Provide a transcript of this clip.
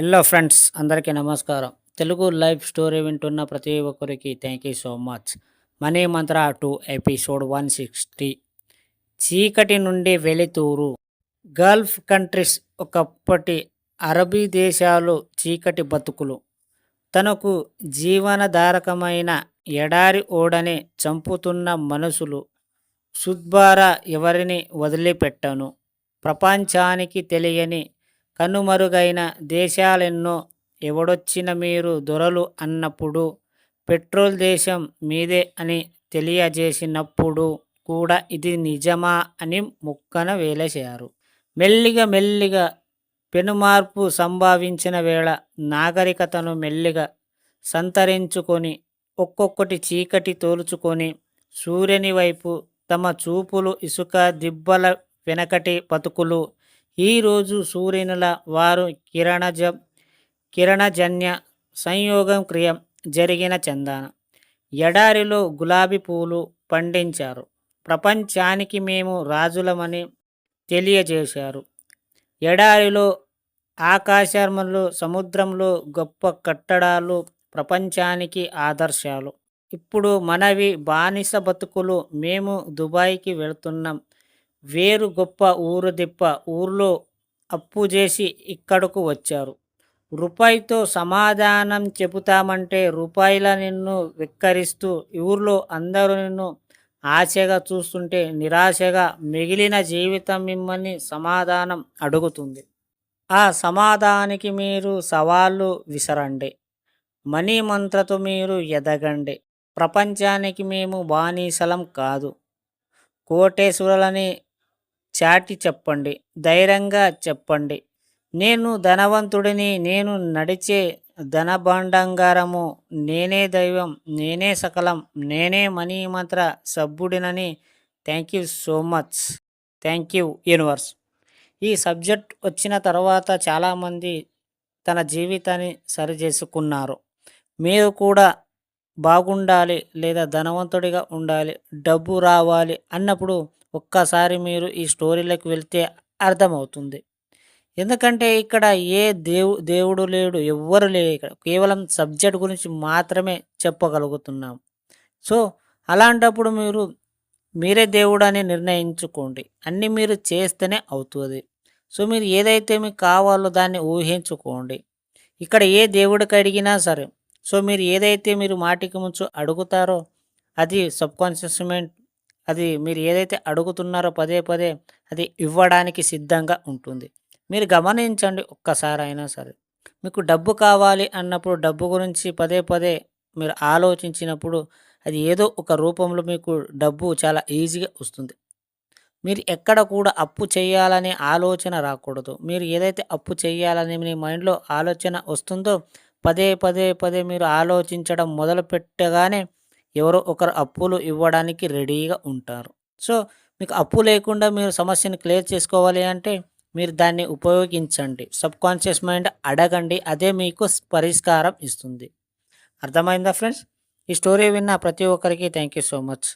Hello friends అందరికీ నమస్కారం. Telugu live story వింటున్న ప్రతి ఒక్కరికి thank you so much money Mantra two episode one sixty చీకటి నుండి వెలితూరు. గల్ఫ్ కంట్రీస్ ఒకప్పటి అరబీ దేశాలు చీకటి బతుకులు. తనకు జీవనధారకమైన ఎడారి ఓడని చంపుతున్న మనసులు. సుద్బారా ఎవరిని వదిలిపెట్టను? ప్రపంచానికి తెలియని కనుమరుగైన దేశాలెన్నో ఎవడొచ్చిన మీరు దొరలు అన్నప్పుడు పెట్రోల్ దేశం మీదే అని తెలియజేసినప్పుడు కూడా ఇది నిజమా అని ముక్కన వేలేశారు. మెల్లిగా మెల్లిగా పెనుమార్పు సంభవించిన వేళ నాగరికతను మెల్లిగా సంతరించుకొని ఒక్కొక్కటి చీకటి తోలుచుకొని సూర్యుని వైపు తమ చూపులు ఇసుక దిబ్బల వెనకటి బతుకులు ఈరోజు సూర్యునుల వారు కిరణజ కిరణజన్య సంయోగం క్రియ జరిగిన చందాన. ఎడారిలో గులాబీ పూలు పండించారు. ప్రపంచానికి మేము రాజులమని తెలియజేశారు. ఎడారిలో ఆకాశంలో సముద్రంలో గొప్ప కట్టడాలు ప్రపంచానికి ఆదర్శాలు. ఇప్పుడు మనవి బానిస బతుకులు మేము దుబాయ్కి వెళుతున్నాం. వేరు గొప్ప ఊరు దిప్ప ఊర్లో అప్పు చేసి ఇక్కడకు వచ్చారు. రూపాయితో సమాధానం చెబుతామంటే రూపాయల నిన్ను వెక్కరిస్తూ ఊర్లో అందరూ నిన్ను ఆశగా చూస్తుంటే నిరాశగా మిగిలిన జీవితం మిమ్మల్ని సమాధానం అడుగుతుంది. ఆ సమాధానానికి మీరు సవాళ్ళు విసరండి. మనీ మంత్రతో మీరు ఎదగండి. ప్రపంచానికి మేము బానిసలం కాదు. కోటేశ్వరులని చాటి చెప్పండి ధైర్యంగా చెప్పండి. నేను ధనవంతుడిని నేను నడిచే ధనభాండంగారము నేనే దైవం నేనే సకలం నేనే money సభ్యుడినని thank you so much. Thank you universe. ఈ సబ్జెక్ట్ వచ్చిన తర్వాత చాలామంది తన జీవితాన్ని సరిచేసుకున్నారు. మీరు కూడా బాగుండాలి లేదా ధనవంతుడిగా ఉండాలి డబ్బు రావాలి అన్నప్పుడు ఒక్కసారి మీరు ఈ స్టోరీలోకి వెళ్తే అర్థమవుతుంది. ఎందుకంటే ఇక్కడ ఏ దేవు దేవుడు లేడు ఎవ్వరు లేడు ఇక్కడ. కేవలం సబ్జెక్ట్ గురించి మాత్రమే చెప్పగలుగుతున్నాం. సో అలాంటప్పుడు మీరు మీరే దేవుడు అని నిర్ణయించుకోండి. అన్నీ మీరు చేస్తేనే అవుతుంది. సో మీరు ఏదైతే మీకు కావాలో దాన్ని ఊహించుకోండి. ఇక్కడ ఏ దేవుడికి అడిగినా సరే సో మీరు ఏదైతే మీరు మాటికి ముంచు అడుగుతారో అది సబ్కాన్షియస్ మైండ్ అది మీరు ఏదైతే అడుగుతున్నారో పదే పదే అది ఇవ్వడానికి సిద్ధంగా ఉంటుంది. మీరు గమనించండి ఒక్కసారి అయినా సరే. మీకు డబ్బు కావాలి అన్నప్పుడు డబ్బు గురించి పదే పదే మీరు ఆలోచించినప్పుడు అది ఏదో ఒక రూపంలో మీకు డబ్బు చాలా ఈజీగా వస్తుంది. మీరు ఎక్కడ కూడా అప్పు చేయాలనే ఆలోచన రాకూడదు. మీరు ఏదైతే అప్పు చేయాలని మీ మైండ్లో ఆలోచన వస్తుందో పదే పదే పదే మీరు ఆలోచించడం మొదలు పెట్టగానే ఎవరో ఒకరు అప్పులు ఇవ్వడానికి రెడీగా ఉంటారు. సో మీకు అప్పు లేకుండా మీరు సమస్యను క్లియర్ చేసుకోవాలి అంటే మీరు దాన్ని ఉపయోగించండి. సబ్కాన్షియస్ మైండ్ అడగండి. అదే మీకు పరిష్కారం ఇస్తుంది. అర్థమైందా ఫ్రెండ్స్? ఈ స్టోరీ విన్న ప్రతి ఒక్కరికి థ్యాంక్ యూ సో మచ్.